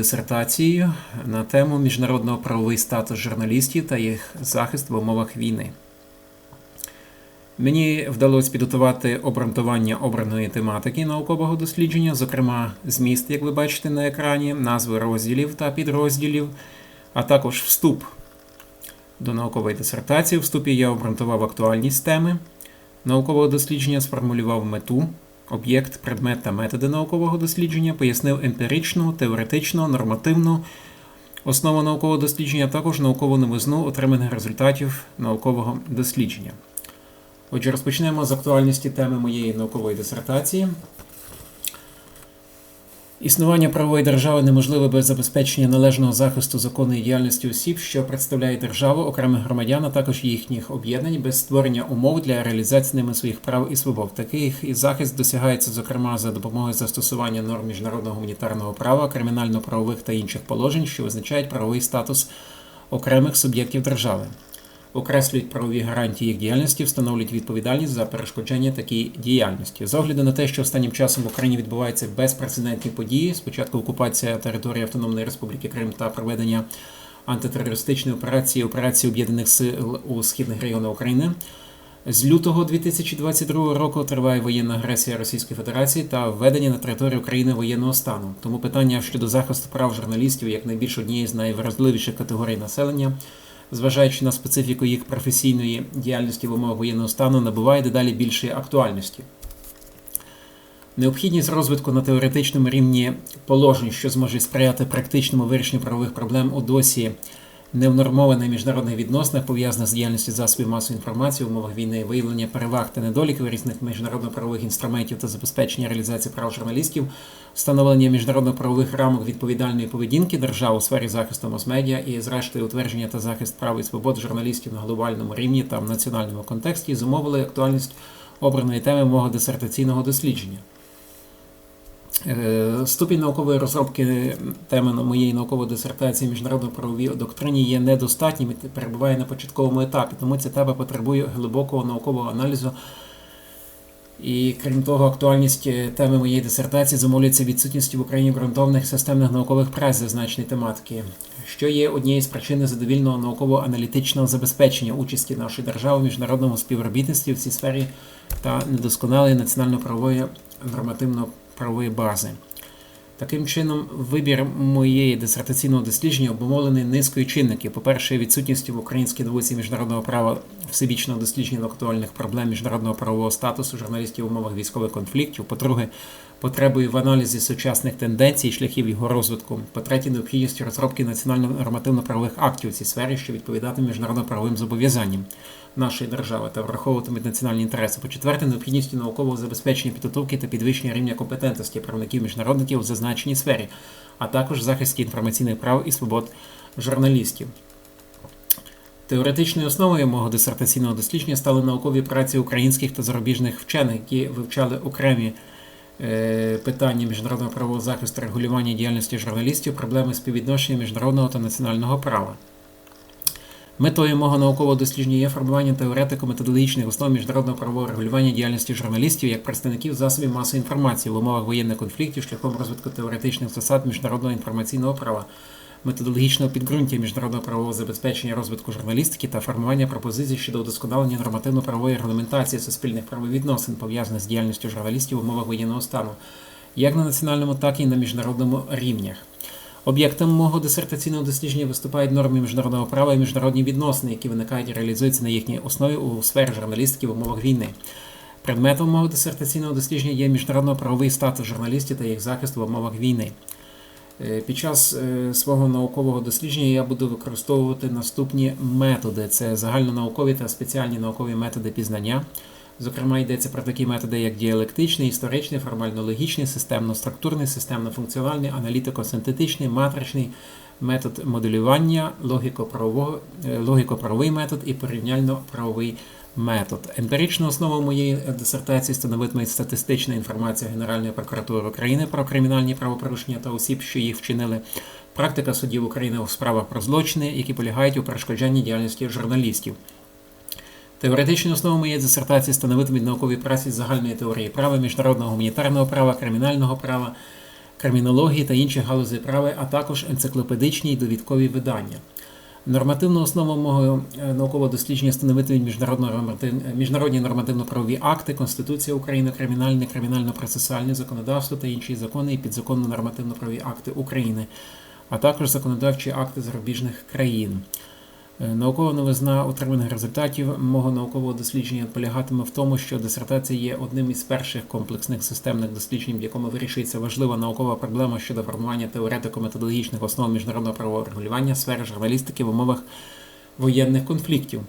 дисертацією на тему міжнародно-правовий статус журналістів та їх захист в умовах війни. Мені вдалося підготувати обґрунтування обраної тематики наукового дослідження, зокрема, зміст, як ви бачите на екрані, назви розділів та підрозділів, а також вступ до наукової дисертації. В вступі я обґрунтував актуальність теми наукового дослідження, сформулював мету, об'єкт, предмет та методи наукового дослідження, пояснив емпіричну, теоретичну, нормативну основу наукового дослідження, а також наукову новизну отриманих результатів наукового дослідження. Отже, розпочнемо з актуальності теми моєї наукової дисертації. Існування правової держави неможливе без забезпечення належного захисту законної діяльності осіб, що представляють державу, окремих громадян, а також їхніх об'єднань, без створення умов для реалізації ними своїх прав і свобод. Такий захист досягається, зокрема, за допомогою застосування норм міжнародного гуманітарного права, кримінально-правових та інших положень, що визначають правовий статус окремих суб'єктів держави окреслюють правові гарантії їх діяльності, встановлюють відповідальність за перешкоджання такій діяльності. З огляду на те, що останнім часом в Україні відбуваються безпрецедентні події, спочатку окупація території Автономної Республіки Крим та проведення антитерористичної операції, операції об'єднаних сил у східних регіонах України. З лютого 2022 року триває воєнна агресія Російської Федерації та введення на територію України воєнного стану. Тому питання щодо захисту прав журналістів як найбільш однієї з найвразливіших категорій населення зважаючи на специфіку їх професійної діяльності в умовах воєнного стану, набуває дедалі більшої актуальності. Необхідність розвитку на теоретичному рівні положень, що зможе сприяти практичному вирішенню правових проблем у досі невнормованих міжнародних відносинах, пов'язаних з діяльністю засобів масової інформації в умовах війни, виявлення переваг та недоліків різних міжнародно-правових інструментів та забезпечення реалізації прав журналістів, встановлення міжнародно-правових рамок відповідальної поведінки держав у сфері захисту мас-медіа і, зрештою, утвердження та захист прав і свобод журналістів на глобальному рівні та в національному контексті зумовили актуальність обраної теми мого дисертаційного дослідження. Е, ступінь наукової розробки теми моєї наукової дисертації міжнародно-правовій доктрині є недостатнім і перебуває на початковому етапі, тому ця тема потребує глибокого наукового аналізу. І крім того, актуальність е, теми моєї дисертації замовлюється відсутністю в Україні ґрунтовних системних наукових праць зазначеної тематики, що є однією з причин задовільного науково-аналітичного забезпечення участі нашої держави в міжнародному співробітництві в цій сфері та недосконалої національно-правової нормативно правової бази. Таким чином, вибір моєї дисертаційного дослідження обумовлений низкою чинників. По-перше, відсутністю в українській двоці міжнародного права всебічного дослідження актуальних проблем міжнародного правового статусу журналістів в умовах військових конфліктів. По-друге, потребою в аналізі сучасних тенденцій і шляхів його розвитку. По-третє, необхідністю розробки національно-нормативно-правових актів у цій сфері, що відповідатиме міжнародно-правовим зобов'язанням нашої держави та враховуватимуть національні інтереси. По-четверте, необхідністю наукового забезпечення підготовки та підвищення рівня компетентності правників міжнародників в зазначеній сфері, а також захисті інформаційних прав і свобод журналістів. Теоретичною основою мого дисертаційного дослідження стали наукові праці українських та зарубіжних вчених, які вивчали окремі питання міжнародного правового захисту регулювання діяльності журналістів, проблеми співвідношення міжнародного та національного права. Метою мого наукового дослідження є формування теоретико-методологічних основ міжнародного правового регулювання діяльності журналістів як представників засобів масової інформації в умовах воєнних конфліктів шляхом розвитку теоретичних засад міжнародного інформаційного права, методологічного підґрунтя міжнародного правового забезпечення розвитку журналістики та формування пропозицій щодо удосконалення нормативно-правової регламентації суспільних правовідносин, пов'язаних з діяльністю журналістів в умовах воєнного стану, як на національному, так і на міжнародному рівнях. Об'єктом мого дисертаційного дослідження виступають норми міжнародного права і міжнародні відносини, які виникають і реалізуються на їхній основі у сфері журналістики в умовах війни. Предметом мого дисертаційного дослідження є міжнародно-правовий статус журналістів та їх захист в умовах війни. Е, під час е, свого наукового дослідження я буду використовувати наступні методи: це загальнонаукові та спеціальні наукові методи пізнання. Зокрема, йдеться про такі методи, як діалектичний, історичний, формально-логічний, системно-структурний, системно-функціональний, аналітико-синтетичний, матричний метод моделювання, е, логіко-правовий метод і порівняльно-правовий метод. Емпіричну основу моєї дисертації становитиме статистична інформація Генеральної прокуратури України про кримінальні правопорушення та осіб, що їх вчинили. Практика судів України у справах про злочини, які полягають у перешкоджанні діяльності журналістів. Теоретичну основу моєї дисертації становитимуть наукові праці з загальної теорії права, міжнародного гуманітарного права, кримінального права, кримінології та інших галузей права, а також енциклопедичні й довідкові видання. Нормативну основу мого е, наукового дослідження становитимуть міжнародні нормативно-правові акти, Конституція України, кримінальне, кримінально-процесуальне законодавство та інші закони і підзаконно нормативно-правові акти України, а також законодавчі акти зарубіжних країн. Е, Наукова новизна отриманих результатів мого наукового дослідження полягатиме в тому, що дисертація є одним із перших комплексних системних досліджень, в якому вирішується важлива наукова проблема щодо формування теоретико-методологічних основ міжнародного правового регулювання сфери журналістики в умовах воєнних конфліктів,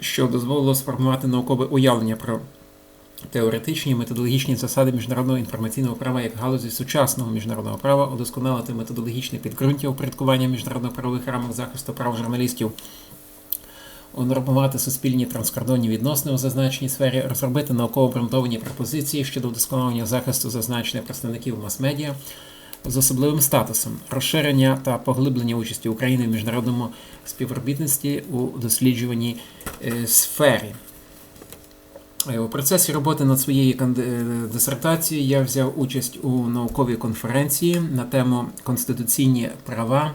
що дозволило сформувати наукове уявлення про теоретичні методологічні засади міжнародного інформаційного права як галузі сучасного міжнародного права, удосконалити методологічне підґрунтя упорядкування міжнародно-правових рамок захисту прав журналістів, унормувати суспільні транскордонні відносини у зазначеній сфері, розробити науково обґрунтовані пропозиції щодо вдосконалення захисту зазначених представників мас-медіа з особливим статусом, розширення та поглиблення участі України в міжнародному співробітництві у досліджуваній е, сфері. У процесі роботи над своєю е, дисертацією я взяв участь у науковій конференції на тему Конституційні права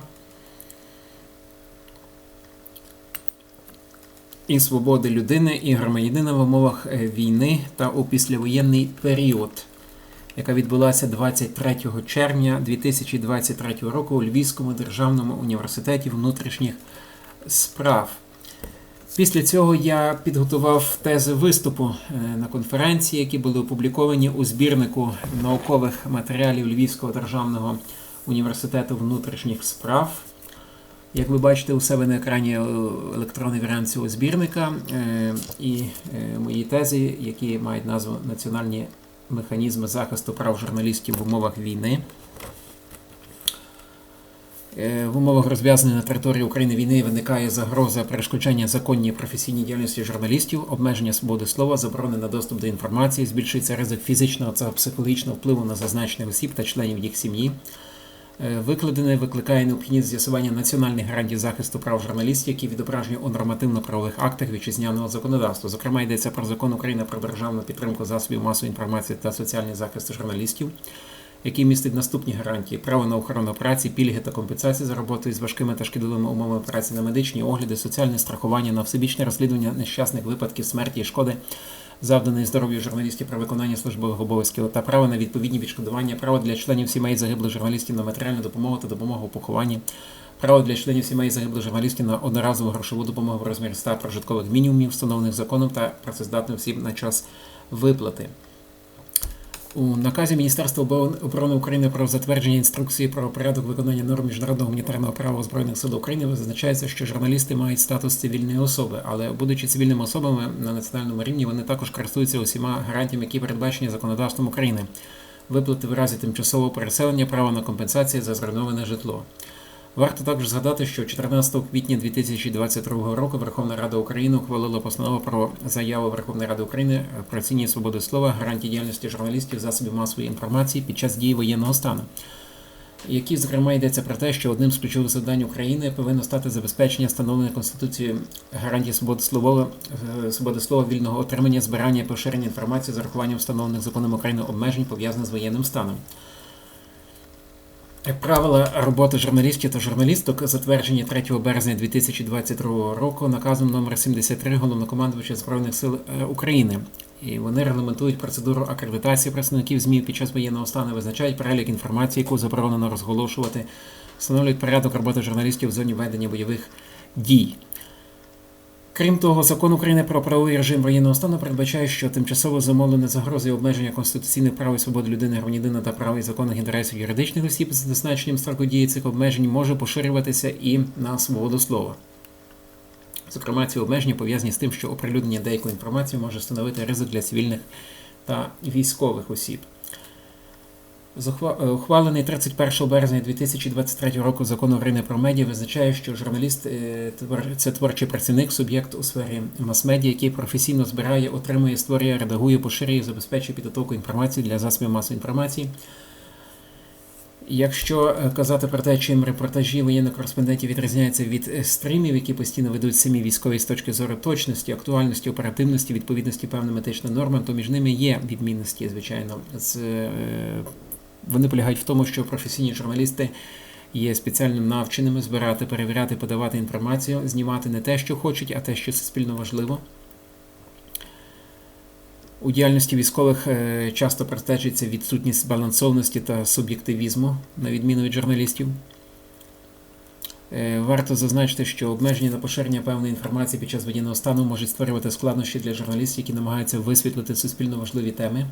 і свободи людини і громадянина в умовах е, війни та у післявоєнний період, яка відбулася 23 червня 2023 року у Львівському державному університеті внутрішніх справ. Після цього я підготував тези виступу е, на конференції, які були опубліковані у збірнику наукових матеріалів Львівського державного університету внутрішніх справ. Як ви бачите у себе на екрані е, електронний варіант цього збірника е, і мої тези, які мають назву Національні механізми захисту прав журналістів в умовах війни. Е, В умовах розв'язаної на території України війни виникає загроза перешкоджання законній професійній діяльності журналістів, обмеження свободи слова, заборони на доступ до інформації, збільшується ризик фізичного та психологічного впливу на зазначених осіб та членів їх сім'ї. Е, Викладене викликає необхідність з'ясування національних гарантій захисту прав журналістів, які відображені у нормативно-правових актах вітчизняного законодавства. Зокрема, йдеться про закон України про державну підтримку засобів масової інформації та соціальний захист журналістів, який містить наступні гарантії: право на охорону праці, пільги та компенсації за роботою з важкими та шкідливими умовами праці на медичні огляди, соціальне страхування на всебічне розслідування нещасних випадків смерті і шкоди, завданої здоров'ю журналістів про виконання службових обов'язків та право на відповідні відшкодування, право для членів сімей загиблих журналістів на матеріальну допомогу та допомогу у похованні. Право для членів сімей загиблих журналістів на одноразову грошову допомогу в розмірі 100 прожиткових мінімумів, встановлених законом та працездатних осіб на час виплати. У наказі Міністерства оборони України про затвердження інструкції про порядок виконання норм міжнародного гуманітарного права Збройних сил України зазначається, що журналісти мають статус цивільної особи, але будучи цивільними особами на національному рівні, вони також користуються усіма гарантіями, які передбачені законодавством України. Виплати в разі тимчасового переселення, право на компенсації за зруйноване житло. Варто також згадати, що 14 квітня 2022 року Верховна Рада України ухвалила постанову про заяву Верховної Ради України про цінні свободи слова, гарантії діяльності журналістів, засобів масової інформації під час дії воєнного стану. Які, зокрема, йдеться про те, що одним з ключових завдань України повинно стати забезпечення встановлених Конституцією гарантій свободи слова, е, свободи слова, вільного отримання, збирання і поширення інформації з урахуванням встановлених законом України обмежень пов'язаних з воєнним станом. Правила роботи журналістів та журналісток затверджені 3 березня 2022 року наказом номер 73 головнокомандувача Збройних сил е, України. І вони регламентують процедуру акредитації представників ЗМІ під час воєнного стану, визначають перелік інформації, яку заборонено розголошувати, встановлюють порядок роботи журналістів в зоні ведення бойових дій. Крім того, закон України про правовий режим воєнного стану передбачає, що тимчасово замовлене загрози і обмеження конституційних прав і свободи людини, громадянина та прав і законних інтересів юридичних осіб з зазначенням строку дії цих обмежень може поширюватися і на свободу слова. Зокрема, ці обмеження пов'язані з тим, що оприлюднення деякої інформації може становити ризик для цивільних та військових осіб. Е, Ухвалений 31 березня 2023 року закон України про медіа визначає, що журналіст е, це творчий працівник, суб'єкт у сфері мас-медіа, який професійно збирає, отримує, створює, редагує, поширює, забезпечує підготовку інформації для засобів масової інформації. Якщо е, казати про те, чим репортажі воєнних кореспондентів відрізняються від стрімів, які постійно ведуть самі військові з точки зору точності, актуальності, оперативності, відповідності певним етичним нормам, то між ними є відмінності, звичайно, з Вони полягають в тому, що професійні журналісти є спеціально навченими збирати, перевіряти, подавати інформацію, знімати не те, що хочуть, а те, що суспільно важливо. У діяльності військових е, часто простежується відсутність збалансованості та суб'єктивізму, на відміну від журналістів. Е, Варто зазначити, що обмеження на поширення певної інформації під час воєнного стану можуть створювати складнощі для журналістів, які намагаються висвітлити суспільно важливі теми.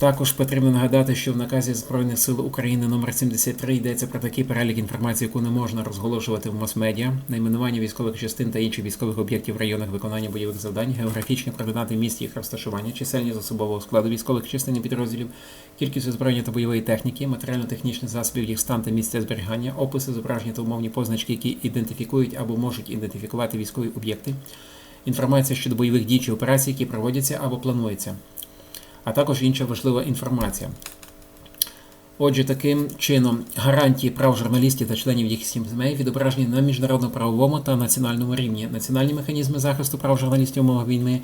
Також потрібно нагадати, що в наказі Збройних сил України номер 73 йдеться про такий перелік інформації, яку не можна розголошувати в мас-медіа, найменування військових частин та інших військових об'єктів в районах виконання бойових завдань, географічні координати міст їх розташування, чисельність особового складу військових частин і підрозділів, кількість озброєння та бойової техніки, матеріально-технічних засобів, їх стан та місця зберігання, описи, зображення та умовні позначки, які ідентифікують або можуть ідентифікувати військові об'єкти, інформація щодо бойових дій чи операцій, які проводяться або плануються а також інша важлива інформація. Отже, таким чином гарантії прав журналістів та членів їх сімей відображені на міжнародно-правовому та національному рівні. Національні механізми захисту прав журналістів умовах війни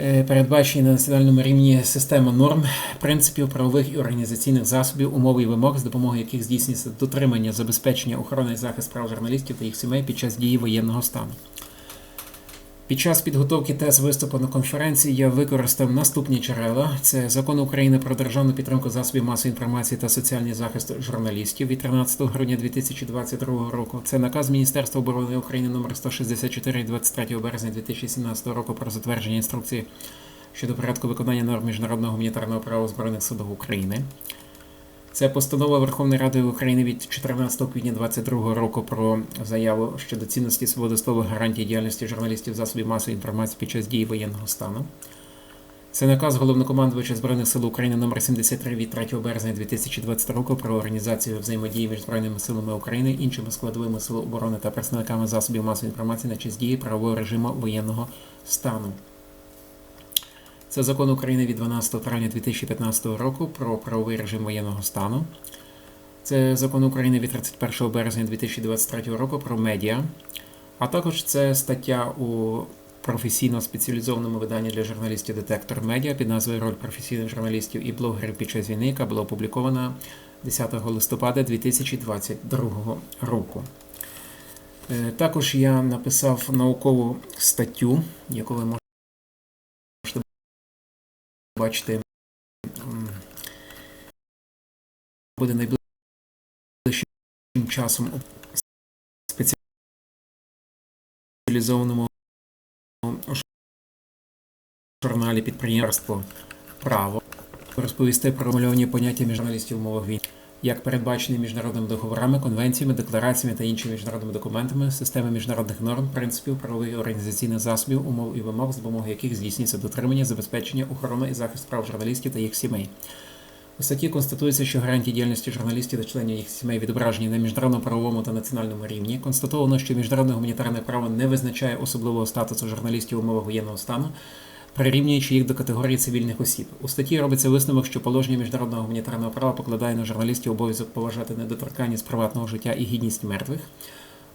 е, передбачені на національному рівні система норм, принципів правових і організаційних засобів, умов і вимог, з допомогою яких здійснюється дотримання, забезпечення, охорони і захист прав журналістів та їх сімей під час дії воєнного стану. Під час підготовки тез виступу на конференції я використав наступні джерела: це закон України про державну підтримку засобів масової інформації та соціальний захист журналістів від 13 грудня 2022 року. Це наказ Міністерства оборони України номер 164 від 23 березня 2017 року про затвердження інструкції щодо порядку виконання норм міжнародного гуманітарного права збройних судів України. Це постанова Верховної Ради України від 14 квітня 2022 року про заяву щодо цінності свободи слова гарантії діяльності журналістів засобів масової інформації під час дії воєнного стану. Це наказ головнокомандувача Збройних сил України номер 73 від 3 березня 2020 року про організацію взаємодії між Збройними силами України, іншими складовими сил оборони та представниками засобів масової інформації на час дії правового режиму воєнного стану. Це закон України від 12 травня 2015 року про правовий режим воєнного стану. Це закон України від 31 березня 2023 року про медіа. А також це стаття у професійно спеціалізованому виданні для журналістів Детектор Медіа під назвою Роль професійних журналістів і блогерів під час війни, яка була опублікована 10 листопада 2022 року. Е, Також я написав наукову статтю, яку ви можете бачите, буде найближчим часом у спеціалізованому журналі підприємство Право розповісти про мальовані поняття міжналістів в умовах війни, як передбачені міжнародними договорами, конвенціями, деклараціями та іншими міжнародними документами, системи міжнародних норм, принципів, правових організаційних засобів, умов і вимог, з допомогою яких здійснюється дотримання, забезпечення, охорона і захист прав журналістів та їх сімей. У статті констатується, що гарантії діяльності журналістів та членів їх сімей відображені на міжнародному правовому та національному рівні. Констатовано, що міжнародне гуманітарне право не визначає особливого статусу журналістів в умовах воєнного стану, прирівнюючи їх до категорії цивільних осіб. У статті робиться висновок, що положення міжнародного гуманітарного права покладає на журналістів обов'язок поважати недоторканність приватного життя і гідність мертвих.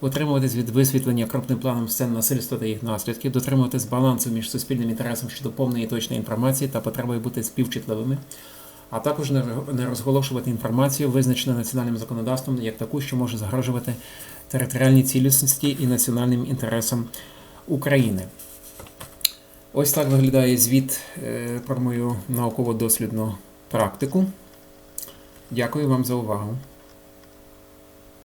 Утримуватись від висвітлення крупним планом сцен насильства та їх наслідків, дотримуватись балансу між суспільним інтересом щодо повної і точної інформації та потребою бути співчутливими, а також не розголошувати інформацію, визначену національним законодавством, як таку, що може загрожувати територіальній цілісності і національним інтересам України. Ось так виглядає звіт е, про мою науково-дослідну практику. Дякую вам за увагу.